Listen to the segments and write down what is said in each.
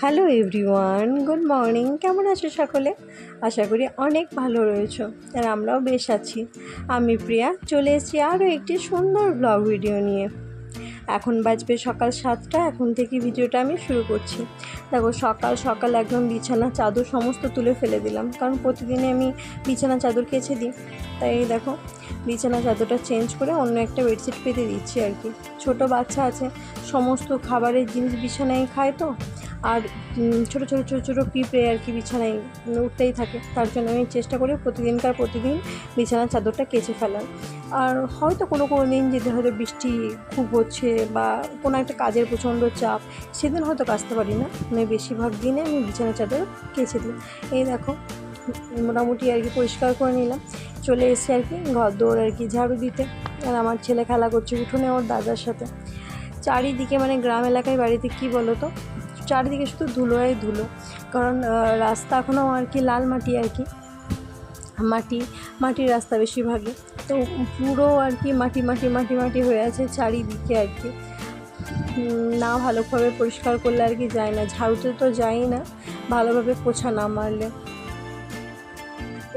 Hello everyone, good morning. কেমন আছো সকলে? আশা করি অনেক ভালো রয়েছো আর আমরাও বেশ আছি। আমি প্রিয়া, চলে এসেছি আরও একটি সুন্দর ব্লগ ভিডিও নিয়ে। এখন বাজবে সকাল সাতটা, এখন থেকে ভিডিওটা আমি শুরু করছি। দেখো, সকাল সকাল একদম বিছানা চাদর সমস্ত তুলে ফেলে দিলাম, কারণ প্রতিদিনে আমি বিছানা চাদর কেচে দিই। তাই দেখো, বিছানা চাদরটা চেঞ্জ করে অন্য একটা বেডশিট পেতে দিচ্ছি আর কি। ছোটো বাচ্চা আছে, সমস্ত খাবারের জিনিস বিছানায় খায় তো আর ছোটো ছোটো ছোটো ছোটো পিঁপড়ে আর কি বিছানায় উঠতেই থাকে। তার জন্য আমি চেষ্টা করি প্রতিদিনকার প্রতিদিন বিছানার চাদরটা কেচে ফেলার। আর হয়তো কোনো কোনো দিন যদি হয়তো বৃষ্টি খুব হচ্ছে বা কোনো একটা কাজের প্রচণ্ড চাপ, সেদিন হয়তো কাচতে পারি না। মানে বেশিরভাগ দিনে আমি বিছানার চাদর কেচে দিই। এই দেখো, মোটামুটি আর কি পরিষ্কার করে নিলাম। চলে এসে আর কি ঘর দৌড় আর কি ঝাড়ু দিতে। আর আমার ছেলে খেলা করছে উঠোনে ওর দাদার সাথে। চারিদিকে মানে গ্রাম এলাকায় বাড়িতে কি বলো তো চারিদিকে শুধু ধুলোয় ধুলো। কারণ রাস্তা এখনও আর কি লাল মাটি আর কি। মাটি, মাটির রাস্তা বেশিরভাগই। তো পুরো আর কি মাটি মাটি মাটি মাটি হয়ে আছে চারিদিকে আর কি। না ভালোভাবে পরিষ্কার করলে আর কি যায় না। ঝাড়ুতে তো যাই না। ভালোভাবে পোছা না মারলে।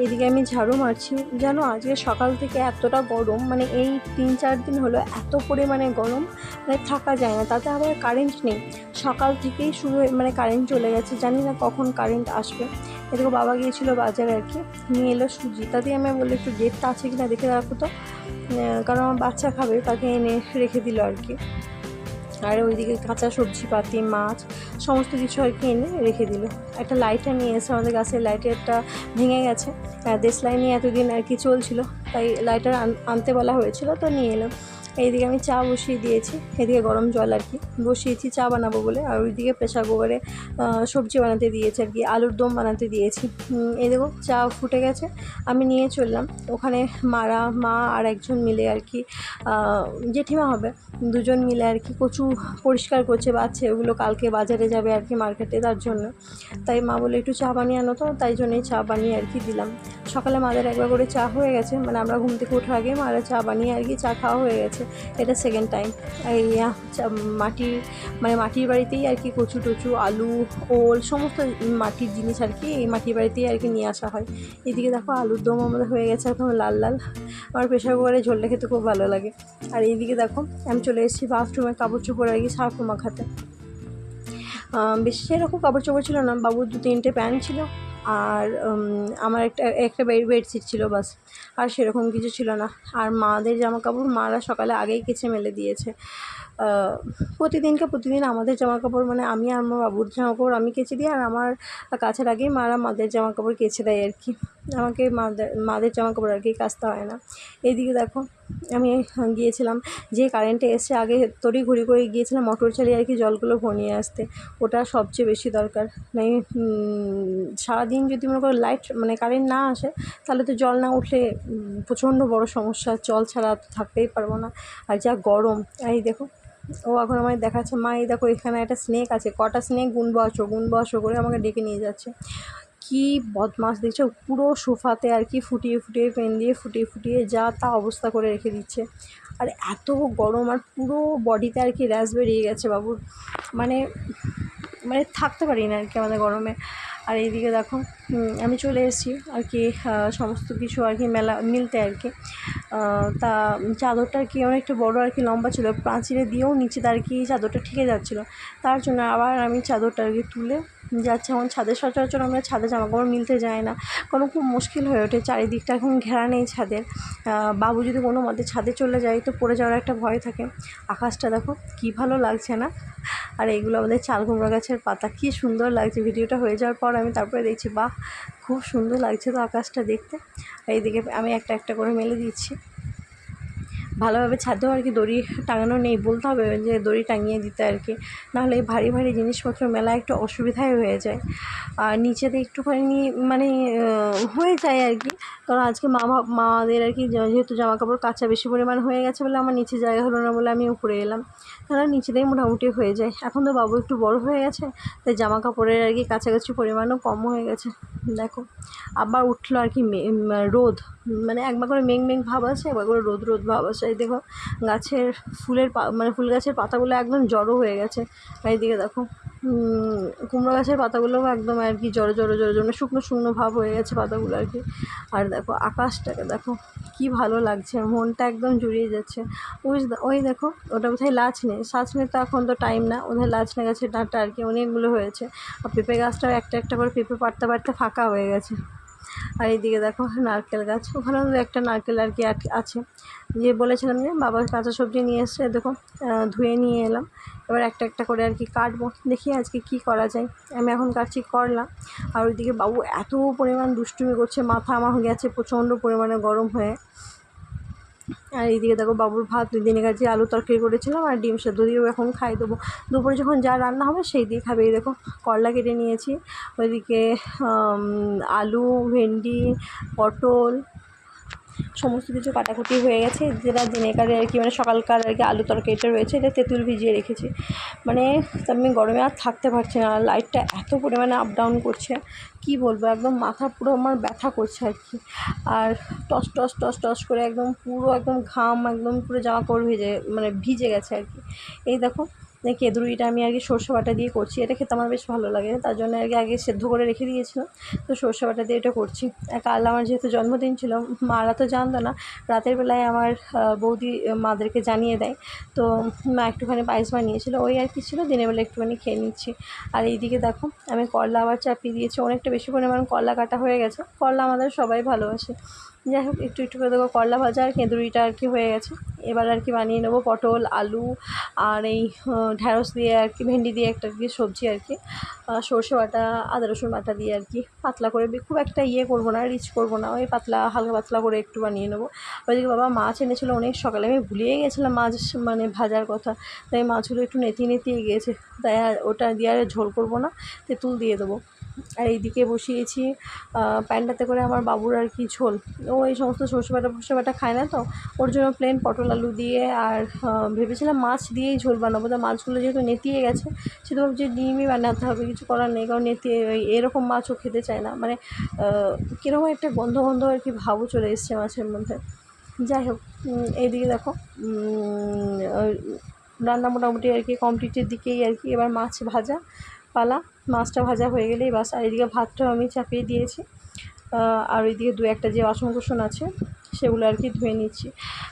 এদিকে আমি ঝাড়ু মারছি। জানো, আজকে সকাল থেকে এতটা গরম মানে এই তিন চার দিন হলো এত পরিমাণে গরম মানে থাকা যায় না। তাতে আবার কারেন্ট নেই। সকাল থেকেই শুরু মানে কারেন্ট চলে গেছে। জানি না কখন কারেন্ট আসবে। এদিকে বাবা গিয়েছিল বাজারে আর কি, নিয়ে এলো সুজি। তাতেই আমি বলল একটু ডেটটা আছে কি না দেখে রাখো তো। কারণ আমার বাচ্চা খাবে, তাকে এনে রেখে দিল আর কি। আর ওইদিকে কাঁচা সবজি পাতি, মাছ, সমস্ত কিছু আর কি এনে রেখে দিল। একটা লাইটার নিয়ে এসে আমাদের গাছের লাইটারটা ভেঙে গেছে। দেশলাই নিয়ে এতদিন আর কি চলছিল, তাই লাইটার আনতে বলা হয়েছিল, তো নিয়ে এলাম। এইদিকে আমি চা বসিয়ে দিয়েছি, এদিকে গরম জল আর কি। বসিয়েছি, চা বানাবো বলে, আর ওইদিকে প্রেশার কুকারে সবজি বানাতে দিয়েছি আর কি, আলুর দম বানাতে দিয়েছি। এই দেখো, চা ফুটে গেছে, আমি নিয়ে চললাম। ওখানে মারা, মা আর একজন মিলে আর কি জেঠিমা হবে, দুজন মিলে আর কি কচু পরিষ্কার করছে বাচ্চা ওগুলো কালকে বাজারে যাবে আর কি মার্কেটে তার জন্য। তাই মা বলে একটু চা বানিয়ে আনো তো তাই জন্যই চা বানিয়ে আর কি দিলাম। সকালে মাদের একবার করে চা হয়ে গেছে মানে আমরা ঘুম থেকে ওঠার আগে মারা চা বানিয়ে আর কি চা খাওয়া হয়ে গেছে। এটা সেকেন্ড টাইম এই মাটির মানে মাটির বাড়িতেই আর কি কচু টচু আলু ওল সমস্ত মাটির জিনিস আর কি এই মাটির বাড়িতেই আর কি নিয়ে আসা হয়। এদিকে দেখো আলুর দম আমাদের হয়ে গেছে এখন লাল লাল। আমার প্রেশার কুকারে ঝোলটা খেতে খুব ভালো লাগে। আর এইদিকে দেখো আমি চলে এসেছি বাথরুমে কাপড় চোপড় আর কি সার্ফ আহ, বেশি সেরকম কাপড় চোপড় ছিল না। বাবুর দু তিনটে প্যান্ট ছিল। আর আমার একটা একটা বেড বেডশিট ছিল বাস। আর সেরকম কিছু ছিল না। আর মাদের জামা কাপড় মারা সকালে আগেই কেচে মেলে দিয়েছে। প্রতিদিনকে প্রতিদিন আমাদের জামা কাপড় মানে আমি আর আমার বাবুর জামা কাপড় আমি কেচে দিই, আর আমার কাছের আগেই মারা মাদের জামা কাপড় কেচে দেয় আর কি। আমাকে মাদের মাদের জামা কাপড় আর কি কাচতে হয় না। এইদিকে দেখো, আমি গিয়েছিলাম, যে কারেন্টে এসে আগে তড়ি ঘুরি করে গিয়েছিলাম মোটর চালিয়ে আর কি জলগুলো ভনিয়ে আসতে। ওটা সবচেয়ে বেশি দরকার। মানে সারাদিন যদি মনে করো লাইট মানে কারেন্ট না আসে, তাহলে তো জল না উঠলে প্রচণ্ড বড় সমস্যা। জল ছাড়া থাকতেই পারব না। আর যা গরম। এই দেখো, ও এখন আমায় দেখাচ্ছে, মা, এই দেখো, এখানে একটা স্নেক আছে। কটা স্নেক গুনবো, আসো গুনবো, আসো করে আমাকে ডেকে নিয়ে যাচ্ছে। কি বদমাস দেখছ? পুরো সোফাতে আর কি ফুটিয়ে ফুটিয়ে, পেন দিয়ে ফুটিয়ে ফুটিয়ে যা তা অবস্থা করে রেখে দিচ্ছে। আর এত গরম আর পুরো বডিতে আর কি র্যাশ বেরিয়ে গেছে বাবুর মানে মানে থাকতে পারি না আর কি আমাদের গরমে। আর এইদিকে দেখো আমি চলে এসেছি আর কি সমস্ত কিছু আর কি মেলা, মিলতে আর কি। তা চাদরটা আর কি অনেকটা বড় আর কি, লম্বা ছিল, প্রাচীরে দিয়েও নিচে আর কি চাদরটা ঠিকে যাচ্ছিল। তার জন্য আবার আমি চাদরটা আর কি তুলে যাচ্ছে। এখন ছাদের সচরাচর আমরা ছাদে জামা কাপড় মিলতে যায় না। কোনো খুব মুশকিল হয়ে ওঠে, চারিদিকটা এখন ঘেরা নেই ছাদের। বাবু যদি কোনো মতে ছাদে চলে যায় তো পড়ে যাওয়ার একটা ভয় থাকে। আকাশটা দেখো, কী ভালো লাগছে না? আর এইগুলো আমাদের চাল কুমড়ো গাছের পাতা, কী সুন্দর লাগছে। ভিডিওটা হয়ে যাওয়ার পর আমি তারপরে দেখছি, বাহ, খুব সুন্দর লাগছে তো আকাশটা দেখতে। এইদিকে আমি একটা একটা করে মেলে দিচ্ছি। ভালোভাবে ছাদেও আর কি দড়ি টাঙানো নেই বলতে হবে যে দড়ি টাঙিয়ে দিতে আর কি। নাহলে এই ভারী ভারী জিনিসপত্র মেলা একটু অসুবিধাই হয়ে যায়। আর নিচেতে একটুখানি মানে হয়ে যায় আর কি। কারণ আজকে মা মাদের আর কি যেহেতু জামা কাপড় কাঁচা বেশি পরিমাণ হয়ে গেছে বলে আমার নিচে জায়গা হলো না বলে আমি উপরে এলাম। তাহলে নিচেতেই মোটামুটি হয়ে যায়। এখন তো বাবু একটু বড় হয়ে গেছে, তাই জামা কাপড়ের আর কি কাছাকাছি পরিমাণও কম হয়ে গেছে। দেখো, আবার উঠল আর কি রোদ। মানে একবার করে মেঘ মেঘ ভাব আছে একবার করে রোদ রোদ ভাব আছে এই দেখো গাছের ফুলের পা মানে ফুল গাছের পাতাগুলো একদম জড়ো হয়ে গেছে। এইদিকে দেখো কুমড়ো গাছের পাতাগুলোও একদম আর কি জড়ো জড়ো জড়ো জড়ো মানে শুকনো শুকনো ভাব হয়ে গেছে পাতাগুলো আর কি। আর দেখো আকাশটাকে দেখো কি ভালো লাগছে মনটা একদম জুড়িয়ে যাচ্ছে। ওই ওই দেখো, ওটা কোথায় লাচ নেই সাচ নেই তো এখন তো টাইম না ওদের লাচ লাচনে গাছের ডাঁটা আর কি, অনেকগুলো হয়েছে। আর পেঁপে গাছটাও একটা একটা করে পেঁপে পাড়তে পাড়তে ফাঁকা হয়ে গেছে। আর এইদিকে দেখো নারকেল গাছ ওখানেও একটা নারকেল আর কি আছে। যে বলেছিলাম যে বাবার কাঁচা সবজি নিয়ে এসছে, দেখো ধুয়ে নিয়ে এলাম। এবার একটা একটা করে আর কি কাটবো, দেখি আজকে কি করা যায়। আমি এখন কাটছি করলাম আর ওইদিকে বাবু এত পরিমাণ দুষ্টুমি করছে, মাথা আমার হয়ে গেছে প্রচণ্ড পরিমাণে গরম হয়ে। আর এইদিকে দেখো বাবুর ভাত দুই দিনে কাছে আলু তরকারি করেছিলাম আর ডিম সেদ্ধ দিয়েও এখন খাই দেবো। দুপুরে যখন যা রান্না হবে সেই দিয়ে খাবে। এই দেখো করলা কেটে নিয়েছি। ওইদিকে আলু, ভেন্ডি, পটল সমস্ত কিছু কাটাকুটি হয়ে গেছে। যেটা দিনেকারে আর কি মানে সকালকার আর কি আলু তরকারিটা রয়েছে, এটা তেঁতুল ভিজিয়ে রেখেছি। মানে আমি গরমে আর থাকতে পারছি না লাইটটা এত পরিমাণে আপ ডাউন করছে, কি বলব, একদম মাথা পুরো আমার ব্যথা করছে আর কি। আর টস টস টস টস করে একদম পুরো একদম ঘাম, একদম পুরো জামা কাপড় ভিজে মানে ভিজে গেছে আর কি। এই দেখো কেঁদুরিটা আমি আর কি সর্ষে বাটা দিয়ে করছি, এটা খেতে আমার বেশ ভালো লাগে, তার জন্য আর কি আগে সেদ্ধ করে রেখে দিয়েছিলাম, তো সর্ষে বাটা দিয়ে এটা করছি। কাল আমার যেহেতু জন্মদিন ছিল, মারা তো জানতো না। রাতের বেলায় আমার বৌদি মাদেরকে জানিয়ে দেয়। তো মা একটুখানি পায়েস বানিয়েছিল ওই আর কি ছিল, দিনের বেলা একটুখানি খেয়ে নিচ্ছি। আর এইদিকে দেখো, আমি করলা আবার চাপিয়ে দিয়েছি, অনেকটা বেশি পরিমাণ করলা কাটা হয়ে গেছে। করলা আমাদের সবাই ভালোবাসে। যাই হোক, একটু একটু করে দেখো, করলা ভাজা আর কেঁদুরিটা আর কি হয়ে গেছে। এবার আর কি বানিয়ে নেব পটল, আলু আর এই ঢ্যাঁড়স দিয়ে আর কি, ভেন্ডি দিয়ে একটা কি সবজি আর কি। সর্ষে বাটা, আদা রসুন বাটা দিয়ে আর কি পাতলা করে খুব একটা ইয়ে করব না, রিচ করব না, ওই পাতলা, হালকা পাতলা করে একটু বানিয়ে নেব। ওইদিকে বাবা মাছ এনেছিলো অনেক সকালে, আমি ভুলিয়ে গেছিলাম মাছ মানে ভাজার কথা। তাই মাছগুলো একটু নেতিয়ে নেতিয়ে গিয়েছে, তাই আর ওটা দিয়ে আর ঝোল করব না, তেঁতুল দিয়ে দেবো। আর এইদিকে বসিয়েছি। আহ, প্যানটাতে করে আমার বাবুর আর কি ঝোল। ও এই সমস্ত সর্ষে বাটা ফসে বাটা খায় না তো? ওর জন্য প্লেন পটল আলু দিয়ে আর ভেবেছিলাম মাছ দিয়েই ঝোল বানাবো। তা মাছগুলো যেহেতু নেতিয়ে গেছে সেহেতু ভাবছি ডিমই বানাতে হবে। কিছু করার নেই কারণ নেতিয়ে ওই এরকম মাছও খেতে চায় না। মানে কীরকম একটা গন্ধ গন্ধ আর কি ভাবও চলে এসছে মাছের মধ্যে। যাই হোক এইদিকে দেখো রান্না মোটামুটি আর কি কমপ্লিটের দিকেই আর কি। এবার মাছ ভাজা পালা। মাছটা ভাজা হয়ে গেলেই বাস, আর এদিকে ভাতটাও আমি চাপিয়ে দিয়েছি। আর ওইদিকে দু একটা যে বাসন কোসন আছে, সেগুলো আর কি ধুয়ে নিচ্ছি।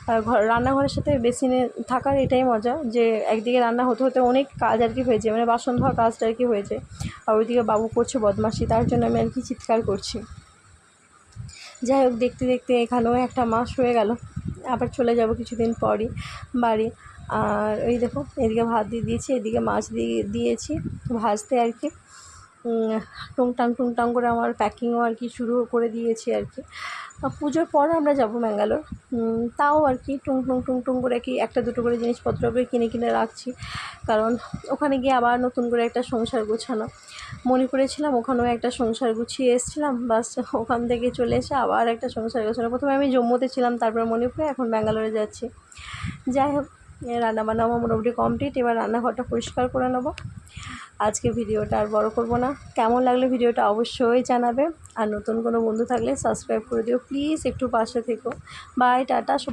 আর ঘর রান্নাঘরের সাথে বেসিনে থাকার এটাই মজা যে, একদিকে রান্না হতে হতে অনেক কাজ আর কি হয়ে যায় মানে বাসন ধোয়া কাজটা আর কি হয়ে যায়। আর ওইদিকে বাবু করছে বদমাশি, তার জন্য আমি আর কি চিৎকার করছি। যাই হোক, দেখতে দেখতে এখানেও একটা মাস হয়ে গেল। আবার চলে যাব কিছুদিন পরই বাড়ি। আর ওই দেখো, এদিকে ভাত দিয়ে দিয়েছি, এদিকে মাছ দিয়ে দিয়েছি, ভাজতে আর কি। টুংটাং টুংটাং করে আমার প্যাকিংও আর কি শুরু করে দিয়েছি আর কি। পুজোর পর আমরা যাব ব্যাঙ্গালোর তাও আর কি টুং টুং টুং টুং করে কি একটা দুটো করে জিনিসপত্র কিনে কিনে রাখছি। কারণ ওখানে গিয়ে আবার নতুন করে একটা সংসার গোছানো। মণিপুরে ছিলাম ওখানেও একটা সংসার গুছিয়ে এসেছিলাম, বাস ওখান থেকে চলে এসে আবার একটা সংসার গোছানো। প্রথমে আমি জম্মুতে ছিলাম, তারপর মণিপুরে, এখন ব্যাঙ্গালোরে যাচ্ছি। যাই হোক রান্না বান্না আমার মোটামুটি কমপ্লিট এবার রান্নাঘরটা পরিষ্কার করে নেব। আজকে ভিডিওটা আর বড় করব না। কেমন লাগলে ভিডিওটা অবশ্যই জানাবে। আর নতুন কোনো বন্ধু থাকলে সাবস্ক্রাইব করে দিও। প্লিজ একটু পাশে থেকো। By tata